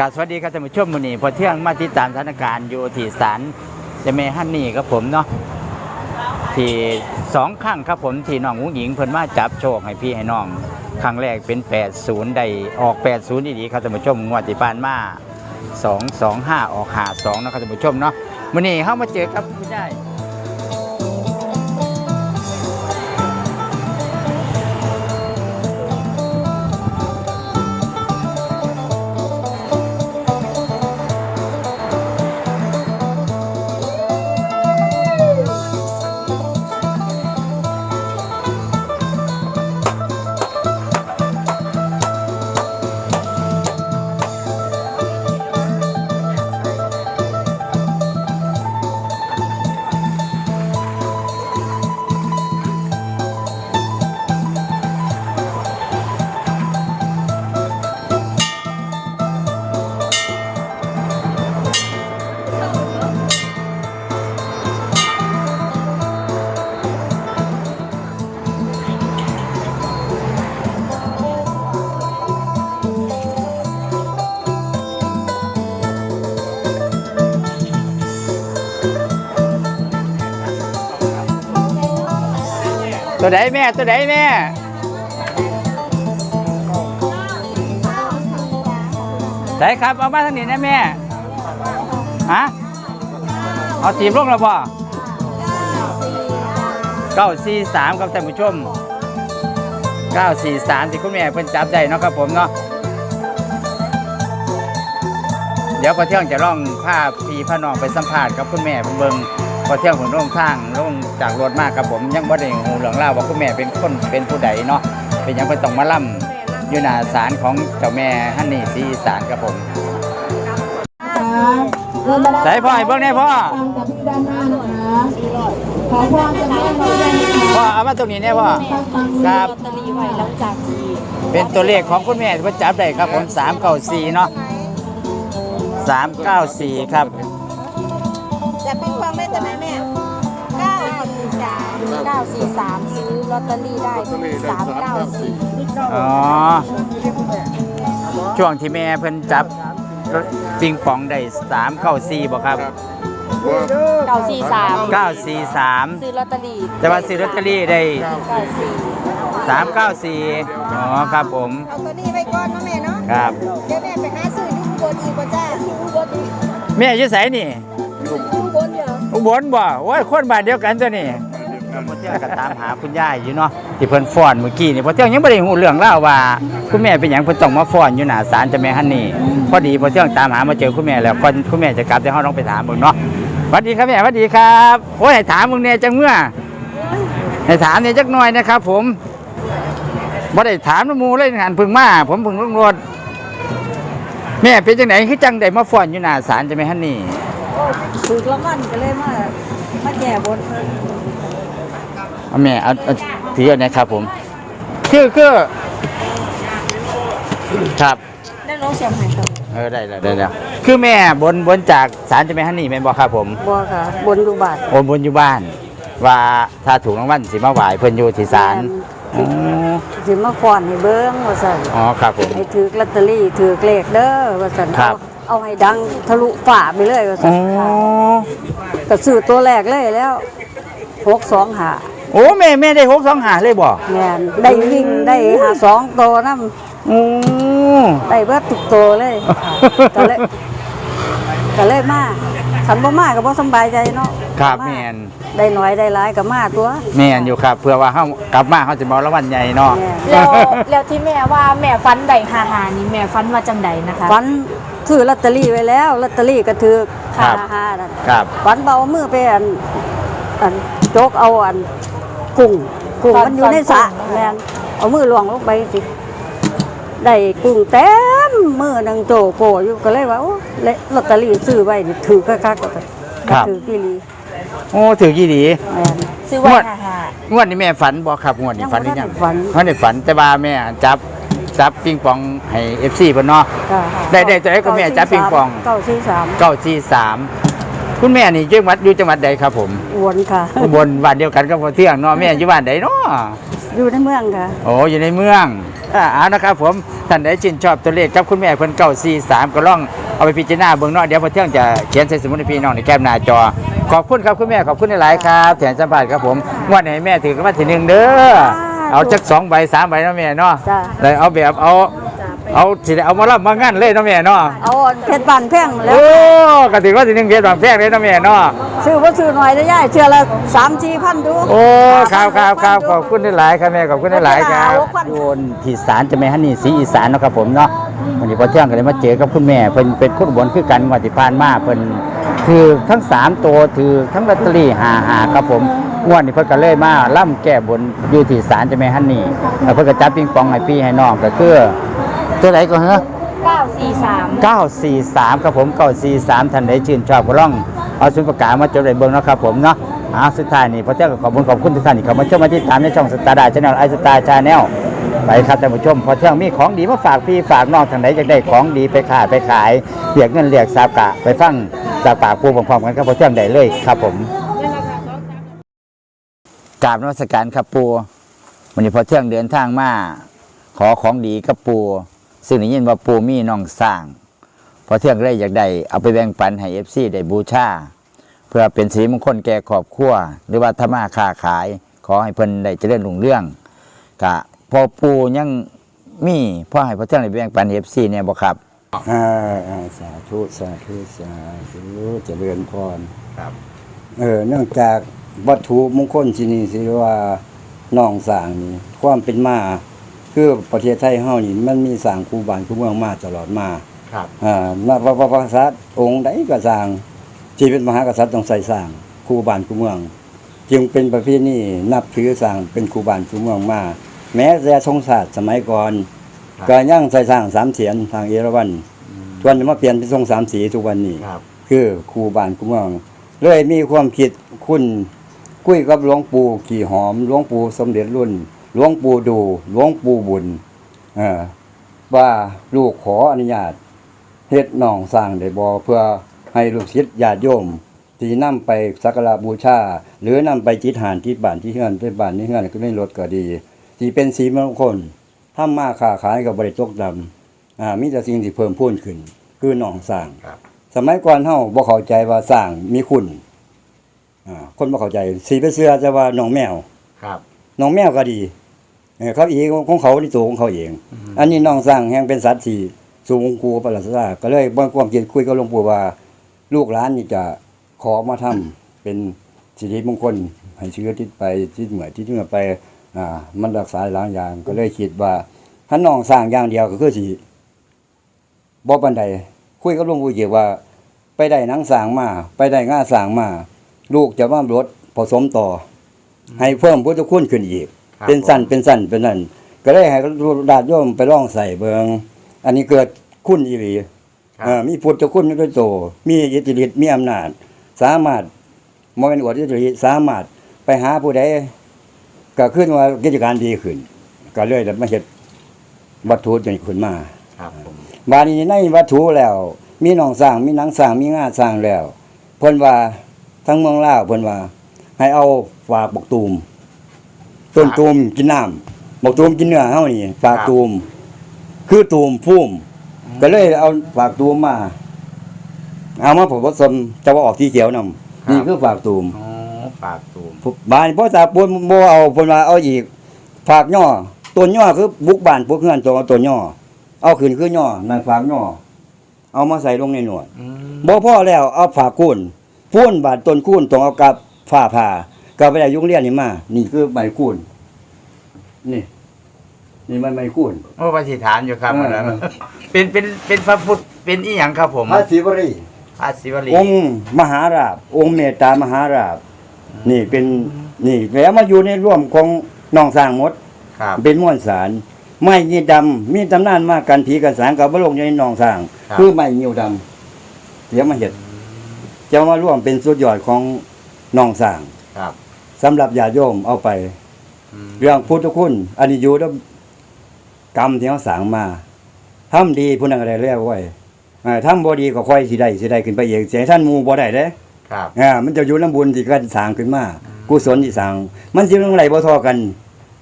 กาสวัสดีครับท่านผู้ชมมุนีพอเที่ยงมาติดตามสถานการณ์อยู่ที่ศาลจะเมฮันนี่ครับผมเนาะที่สองครั้งครับผมที่น้องหงหญิงเพิ่นมาจับโชคให้พี่ให้น้องครั้งแรกเป็น 80 ได้ออก 80ดีๆครับท่านผู้ชมงวดที่ผ่านมา 225 ออก52นะครับท่านผู้ชมเนาะมื้อนี้เฮามาเจอกับผู้ได้ ตัวใดแม่ตัวใดแม่ไหนครับเอามาทางนี้นะแม่ฮะเอาตีบลงแล้วบ่เก้าสี่สามครับท่านผู้ชมเก้าสี่สามที่คุณแม่เพิ่นจับได้เนาะครับผมเนาะเดี๋ยวพอเที่ยงจะล่องภาพพี่พระน้องไปสัมภาษณ์กับคุณแม่เพิ่นเบิ่ง พอเที่ยงผมลงทางลงจากรถมากครับผมยังบ่ได้หูเรื่องเล่าว่าคุณแม่เป็นคนเป็นผู้ใดเนาะเป็นยังเพิ่นต้องมาล่ำอยู่หน้าศาลของเจ้าแม่ฮันนี่ศรีอีสานครับผมใส่พ่อให้เบิ่งแน่พ่องกับพี่ด้านหน้านะคะขอพรจะแม่มาด้วยนะคะพ่อเอามาตรงนี้แน่พ่อครับลอตเตอรี่ไว้หลังจากที่เป็นตัวเลขของคุณแม่ที่เพิ่นจับได้ครับผม394เนาะ394 ครับ 943 943 ซื้อลอตเตอรี่ได้394อ๋อ ช่วงที่แม่เพิ่นจับปิงปองได้394บ่ครับ943 943 ซื้อลอตเตอรี่แต่ว่าซื้อลอตเตอรี่ได้94 394อ๋อครับผม เอาตัวนี้ไว้ก่อนเนาะแม่เนาะ ครับ เดี๋ยวแม่ไปหาซื้อที่อุบลอีกบ่จ้าที่อุบลอีกแม่อยู่ไสนี่ อุบลเดี๋ยวอุบลบ่โอ้ยคนบ้านเดียวกันตัวนี่ พอเที่ยงก็ตามหาคุณยายอยู่เนาะที่เพิ่นฟ้อนเมื่อกี้นี่พอเที่ยงยังบ่ได้ฮู้เรื่องเล่าวว่า คุณแม่เป็นหยังเพิ่นต้องมาฟ้อนอยู่หน้าศาลเจ้าแม่ฮันนี่พอดีพอเที่ยงตามหามาเจอคุณแม่แล้วก่อนคุณแม่จะกลับเดี๋ยวเฮาต้องไปถามเบิ่งเนาะสวัสดีครับแม่สวัสดีครับโอ้ยให้ถามมึงแน่จังเมื่อให้ถามเนี่ยจักหน่อยนะครับ ผมบ่ได้ถามน้ำหมูเลยงานเพิ่งมาผมเพิ่งลงรถแม่เป็นจังไหนคือจังได้มาฟ้อนอยู่หน้าศาลเจ้าแม่ฮันนี่ ถูกรางวัลก็เลยมามาแก้บนเพิ่น เอาแม่เอาเอาถือเอานะครับผม คือคือครับ ได้น้องเสียงให้ครับเออได้แล้วได้แล้วคือแม่บนบนจากศาลเจะไม่ฮันนี่แม่นบอกครับผมบ่ค่ะบนอยู่บาทโอนบนอยู่บ้าน ว่าถ้าถูกรางวัลสิมาไหวเพิ่นอยู่ที่ศาลอ๋อสิมาฟ้อนให้เบิ่งว่าซั่นอ๋อครับผม ให้ถือลอตเตอรี่ถือเลขเด้อว่าซั่นครัเอาบ เอาให้ดังทะลุฟ้าไปเลยว่าอ๋ซั่อนก็ซื้อตัวแรกเลยแล้ว625 โอ้แม่แม่ได้หกสองหาเลยบ่แม่นได้วิ่งได้หา2ตัวนำโอ้ได้เบิดทุกตัวเลยก็เลยก็เลยมาคันบ่มาก็บ่สำบายใจเนาะครับาแม่น ได้น้อยได้หลายก็มาตัว แม่นอยู่ครับเพื่อว่าเฮากลับมาเฮาจะมารางวัลใหญ่เนาะแม่นแล้วแล้วที่แม่ว่าแม่ฟันได้หาหานี่แม่ฟันว่าจังใดนะคะ ฝันซื้อลอตเตอรี่ไว้แล้วลอตเตอรี่ก็ถือครับหาๆนั่นครับ ฝันเบามือไปอันอันโจกเอาอัน กุ้งกุ้งฝันมันอยู่ในสระฝันกุ้งแม่นเอามือลวงลงไปสิได้กุ้งเต็มมือนังโจโกอยู่ก็เลยว่าโอ้เละลอตเตอรี่ซื้อไว้นี่ถือคักๆก็ครับ ถือกี่ลีโอ้ถือกี่ดีแม่นซื้อไว้งวดหาหางวดนี้แม่ฝันบ่ครับงวดนี้ฝันหรือยังยังบ่ทันได้ฝันเขาได้ฝันแต่ว่าแม่จับจับปิงปองให้ FC เพิ่นเนาะจ้ะได้ได้ตัวไหนก็แม่จับปิงปอง เก้าสี่สาม 943 คุณแม่นี่จังหวัดอยู่จังหวัดใดครับผมอวนค่ะอุบลบ้านเดียวกันกับพ่อเที่ยงเนาะแม่อยู่บ้านใดเนาะอยู่ในเมืองค่ะโอ้อยู่ในเมืองอ่าเอานะครับผมท่านใดชื่นชอบตัวเลขกับคุณแม่เพิ่นเก้าสี่สามก็ลองเอาไปพิจารณาเบิ่งเนาะเดี๋ยวพอเที่ยงจะเขียนใส่สมุดให้พี่น้องในแก้มหน้าจอ ขอบคุณครับคุณแม่ขอบคุณหลายๆครับแถมสัมภาษณ์ครับผมงวันไหนแม่ถือกันมาทีหนึ่งเด้อเอาจักสองใบสามใบเนาะแม่เนาะจ้ะเลยเอาแบบเอา เอาสิได้เอามารับมางั้นเลยเนาะแม่เนาะเอาเพชรบานแพงแล้โอ้วก็ถือว่าทีหนึ่งเพชรบางแพงเลยเนาะแม่เนาะซื้อบ่ซื้อหน่อยได้ย่ายเชื่อละสามสี่พันดู โอ้ครับครับครับขอบคุณหลายๆครับแม่ขอบคุณหลายๆครับขอบคุณโยนที่ศาลเจะแม่ฮันนี่สีอีสานเนาะครับผมเนาะวันนี้พอเที่ยงก็เลยมาเจอกับคุณแม่เพิ่นเป็นคนอุบลคือกันงวันที่ผ่านมาเพิ่นถือทั้งสามตัวถือทั้งลอตเตอรี่หาหาครับผมงวดนี้เพิ่นก็เลยมาล่ำแก้บนอยู่ที่ศาลเจะแม่ฮันนี่แล้วเพิ่นก็จับปิงปองให้พี่ให้น้องก็คือ ตัวไหนก็เหรอ943 943 ครับผม 943ท่านใดชื่นชอบก็ลอง เอาสุนประกาศมาจดไว้เบิ่งเนาะครับผมเนาะอ่าสุดท้ายนี่พอเจ้าก็ขอบคุณขอบคุณทุกท่านที่เข้ามาชมมาติดตามในช่องสตาร์ดาชาแนลไอสตาร์ชาแนลไปครับท่านผู้ชมพอเที่ยงมีของดีมาฝากพี่ฝากน้องทางไหนอยากได้ของดีไปขายไปขายเรียกเงินเรียกทรัพย์กะไปฟังจากปากผู้พร้อมๆกันครับพอเที่ยงได้เลยครับผมกราบนมัสการครับปูวันนี้พอเที่ยงเดินทางมาขอของดีกับปู ซึ่งได้ยินว่าปูมีน้องสร้าง พอเที่ยงได้อยากได้เอาไปแบ่งปันให้เอฟซีได้บูชาเพื่อเป็นสีมงคลแก่ครอบครัวหรือว่าธรรมาค้าขาย ขอให้เพิ่นได้เจริญรุ่งเรื่องกะพอปูยังมีพ่อให้พอเที่ยงได้แบ่งปันเอฟซีเนี่ยบ่ครับอ่าอ่าสาธุสาธุสาธุเจริญพรครับ เออเนื่องจากวัตถุมงคลที่นี่สิว่าน้องสร้างนี่ความเป็นมา คือประเทศไทยเฮานี่มันมีสร้างครูบานครูเมืองมาตลอดมาครับ อ่ามาพระพระพระกษัตริย์องค์ใดก็สร้างที่เป็นมหากษัตริย์ต้องใส่สร้างครูบานครูเมือง จึงเป็นประเพณีนับถือสร้างเป็นครูบานครูเมืองมา แม้แต่ทรงศาสตร์สมัยก่อนครับ ก็ยังใส่สร้างสามเสียนทางเอราวัณทวนจะมาเปลี่ยนเป็นทรงสามสีทุกวันนี้ ครับ คือครูบานครูเมืองเลยมีความคิดคุณคุยกับหลวงปู่ขี่หอมหลวงปู่สมเด็จรุ่น หลวงปู่ดูหลวงปู่บุญเออว่าลูกขออนุญาตเฮ็ดหนองสร้างได้บ่เพื่อให้ลูกศิษย์ญาติโยมที่นำไปสักการะบูชาหรือนำไปจิตหานที่บ้านที่เฮือนที่บ้านที่เฮือนก็ไม่ลดก็ดีที่เป็นสีมงคลทำมาค้าขายกับบริตกดำอ่ามีแต่สิ่งที่เพิ่มพูนขึ้น คือหนองสร้างครับ สมัยก่อนเฮาบ่เข้าใจว่าสร้างมีคุณอ่าคนบ่เข้าใจสีไปเสื้อจะว่าน้องแมวครับน้องแมวก็ดี เออเขาเองของเขาในตัวของเขาเอง อันนี้น้องสร้างแห่งเป็นสัตว์ที่สูงกูประหลาดซาก็เลยบ่ความคิดคุยกับหลวงปู่ว่า ลูกหลานนี่จะขอมาทำเป็นสิริมงคลให้เชื้อทิศไปทิศเหมือนทิศเหนือไปอ่ามันรักษาหลายอย่าง ก็เลยคิดว่าถ้าน้องสร้างอย่างเดียวก็คือสิบ่ปานใดคุยกับหลวงปู่เกี่ยวว่า ไปได้หนังสร้างมา ไปได้ง่าสร้างมา ลูกจะมารถผสมต่ออให้เพิ่มพุทธคุณขึ้นอีก ครับเป็นสั้นเป็นสั้นเป็นนั่นก็เลยให้ดาดโยมไปลองใส่เบิงอันนี้เกิดคุณอีหลีครับ เอ่อมีพุทธคุณด้วยโต มีอิทธิฤทธิ์มีอำนาจ สามารถมเป็นอวดอิทธิฤทธิ์สามารถไปหาผู้ใดก็ขึ้นว่ากิจการดีขึ้น ก็เลยได้มาเฮ็ดวัตถุนี้ขึ้นมา ครับผมบาดนี้ในวัตถุแล้ว มีหนองสร้างมีหนังสร้างมีงาสร้างแล้วเพิ่นว่าทั้งเมืองลาวเพิ่นว่า ให้เอาฝากบกตูม ต้นตูมกินน้ำบกตูมกินเนื้อเฮานี่ฝากตูม คือตูมพุ่มก็เลยเอาฝากตูมมา เอามาผสมจะว่าออกที่เขียวนำนี่คือฝากตูมอ๋อฝากตูมบ้านพ่อตาปูนบ่เอาเพิ่นว่าเอาอีกฝากย่อต้นย่อคือบุกบ้านพวกเฮือนตัวต้นย่อ เอาขึ้นคือย่อนั่นฝากย่อ เอามาใส่ลงในหนวดอืมบ่พอแล้วเอาฝากคูนพูนบาดต้นคูนต้องเอากับฝ้าผ่า ก็ไปได้ยุงเรียนนี่มา นี่คือใบคูนนี่ นี่มันใบคูนโอ้ปฏิฐานอยู่ครับเออ วันนั้นเป็นเป็นเป็นพระพุทธเป็นอีหยังครับผมพระศิวรี พระศิวลีองค์มหาราบ องค์เมตตามหาราบ นี่เป็นนี่แล้วมาอยู่ในร่วมของน้องสร้างหมด ครับ เป็นม้วนสาร ไม้ยีดำมีตำนานมากกันผีกันสางกับบลงอยู่ในหนองสร้าง ครับ คือไม้ยิวดำเดี๋ยวมาเห็ดจะมาร่วมเป็นสุดยอดของหนองสร้าง ครับ สำหรับญาติโยมเอาไปอืมเรื่องพุทธคุณอันนี้อยู่ด้วยกรรมที่เขาสร้างมาทำดีผู้นั้นก็ได้แล้วไว้อ่าทำบ่ดีก็ค่อยสิได้สิได้ขึ้นไปเองเสียท่านหมู่บ่ได้เด้ครับอ่ามันจะอยู่น้ำบุญที่กันสร้างขึ้นมากุศลที่สร้าง มันสิเรื่องไหลบ่เทอกัน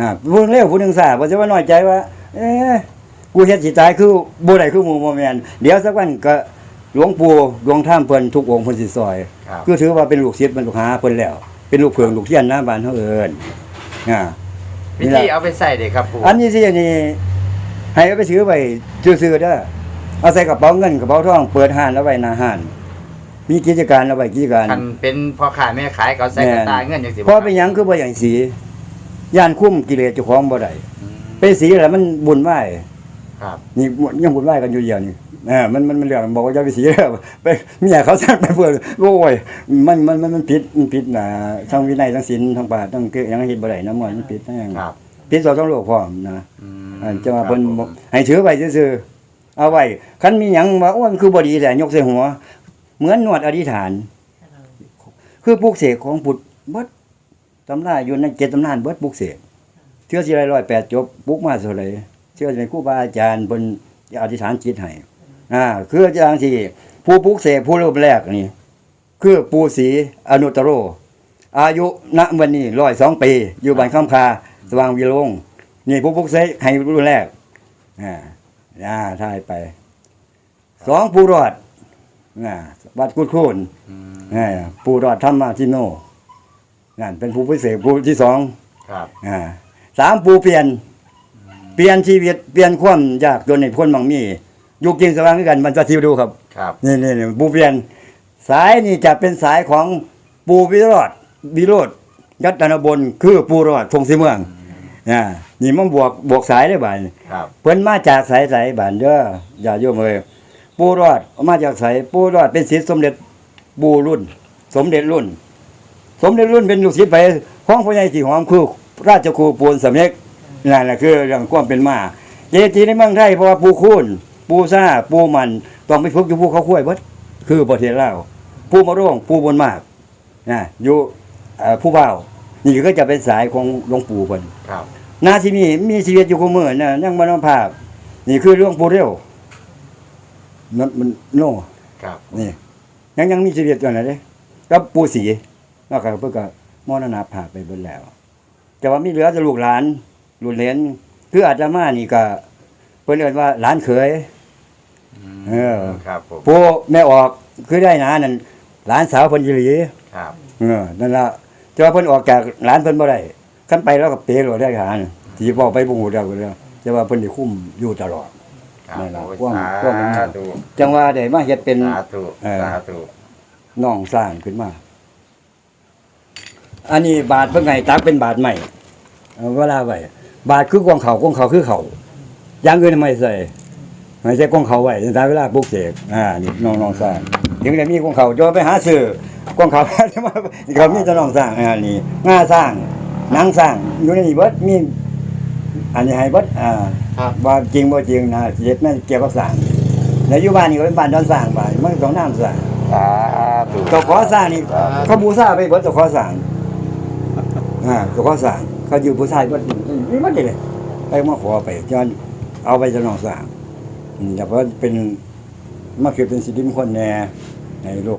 อ่าผู้หนึงเร็วผู้หนึงช้าบ่ใช่ว่าน้อยใจว่า เอ๊ะกูเฮ็ดสิตายคือบ่ได้คือหมู่บ่แม่นเดี๋ยวสักวันก็หลวงปู่หลวงท่ามเพิ่นทุกองค์เพิ่นสิซอยครับคือถือว่าเป็นลูกศิษย์บรรลุหาเพิ่นแล้ว เป็นลูกเพิงลูกเทียนนะบ้านเฮาเอิ้นอ่า วิธีเอาไปใส่เด้ครับปู่อันนี้สิอันนี้ให้เอาไปซื้อไว้ซื่อๆเด้อเอาใส่กระเป๋าเงินกระเป๋าทองเปิดห้านเอาไว้หน้าห้าน มีกิจการเอาไว้กิจการคันเป็นพ่อค้าแม่ขายเขาใส่กระตาเงินจังซี่เพราะเป็นหยังคือบ่อย่างสีย่านคุ้มกิเลสเจ้าของบ่ได้อืมเป็นสีแล้วมันบุญไหวครับนี่ยังบุญไหวกันอยู่เดียวนี่ เออมันมันมันเรื่องบอกว่าอย่าไปสีแล้วไปเมียเขาสั่งไปเพื่อโอ้ยมันมันมันมันผิดมันผิดนะทั้งวินัยทั้งศีลทั้งบาตรทั้งเกยังเฮ็ดบ่ได้นะมันผิดทั้งหยังครับผิดสองทั้งโลกพร้อมนะอืมอันจะว่าเพิ่นบอกให้ถือไว้ซื่อๆเอาไว้คันมีหยังว่าโอ้ยมันคือบ่ดีแต่ยกใส่หัว เหมือนนวดอธิษฐาน คือปลูกเสกของพุทธเบิดตำราอยู่ในเจ็ดตำนานเบิดปลูกเสกเชื่อสิไรร้อยแปดจบปลูกมาเท่าไหร่เชื่อสิเป็นครูบาอาจารย์เพิ่นอธิษฐานจิตให้ อ่าคืออาจารย์ที่ผู้ปลูกเสกผู้รูปแรกนี่ คือปู่ศรีอนุตตโร อายุณวันนี้ร้อยสองปี อยู่บ้านคำคาสว่างวิโรงนี่ผู้ปลูกเสกให้รุ่นแรกอ่าอ่าทายไปสองผู้รอดอ่าวัดกุดโคนอืมอ่าผู้รอดธรรมาทิโนนั่นเป็นผู้พิเศษผู้ที่สองครับอ่าสามผู้เปลี่ยน เปลี่ยนชีวิตเปลี่ยนความยากจนในพ้นบางมี ยุคจริงสว่างคือกันมันจะทิวดูครับ ครับนี่นี่นี่ปูเปลี่ยน สายนี่จะเป็นสายของปูวิโรธวิโรธยัตนบนคือปูรอดทงสีเมืองอ่านี่มันบวกบวกสายได้บ่ายครับเพิ่นมาจากสายสายบ้านเด้ออย่าโยมเอ้ยปูรอดมาจากสายปูรอดเป็นศิษย์สมเด็จปูรุ่น สมเด็จรุ่น สมเด็จรุ่นเป็นลูกศิษย์ไปของพ่อใหญ่สีหอมคือราชครูปูนสำเร็จนั่นแหละคือเรื่องความเป็นมา เจดีย์ในเมืองไทยเพราะว่าปูคูน ปูซ่าปูมันต้องไปฝึกอยู่ภูเขาคุ้วยเบิดคือประเทศลาวปูมะร่วงปูบนมากนะอยู่เอ่อผู้เบาวนี่ก็จะเป็นสายของหลวงปู่เพิ่นครับนาที่มีมีชีวิตอยู่คู่มือนะนั่งมานภาพ นี่คือเรื่องปูเร็วมันมันโน่ครับนี่ยังยังมีชีวิตอยู่นะเด้กับปูสีนอกจากเพื่อก็มรณภาพไปเบิดแล้ว แต่ว่ามีเหลือจะลูกหลานลูกเหลนคืออาตมานี่ก็ เพิ่นเอิ้นว่าหลานเขยมเออ ครับผมผู้แม่ออกคือได้นะนั่นหลานสาวเพิ่นอีหลีครับเออนั่นล่ะแต่ว่าเพิ่นออกจากหลานเพิ่นบ่ได้คันไปแล้วก็เปโลได้หาน่ะสิบอกไปบ่ฮู้แล้วก็แล้วแต่ว่าเพิ่นได้คุ้มอยู่ตลอด ครับนั่นล่ะโอ้ยความสาความเป็นมาธุจังว่าได้มาเฮ็ดเป็น สาธุเออ สาธุน้องสร้างขึ้นมา อันนี้บาทเพิ่นไงตักเป็นบาทใหม่เอาเวลาไว้บาทคือกองเขากองเขาคือเขา อย่างอื่นไม่ใส่ไม่ใช่กองเขาไว้ตามเวลาปลุกเสกอ่านี่น้องน้องสร้างถึงได้มีกองเขาจะไปหาซื้อกองเขาเขามีแต่น้องสร้างอ่านี่ง่าสร้างหนังสร้างอยู่ในนี้เบิดมีอันนี้ให้เบิดอ่าครับว่าจริงบ่จริงนะเฮ็ดแม่นเกี่ยวกับสร้างแล้วอยู่บ้านนี่ก็เป็นบ้านดอนสร้างบ้านมันต้องน้ำสร้างสาธุเจ้าขอสร้างนี่เขาบูชาไปเบิดเจ้าขอสร้างอ่าเจ้าขอสร้างเขาอยู่บูชาเบิดนี่มันได้เลยไปมาขอไปจน เอาไปจะนองสร้างอืมแต่ว่าเป็นมาคือเป็นสิริมงคลแน่ในโลก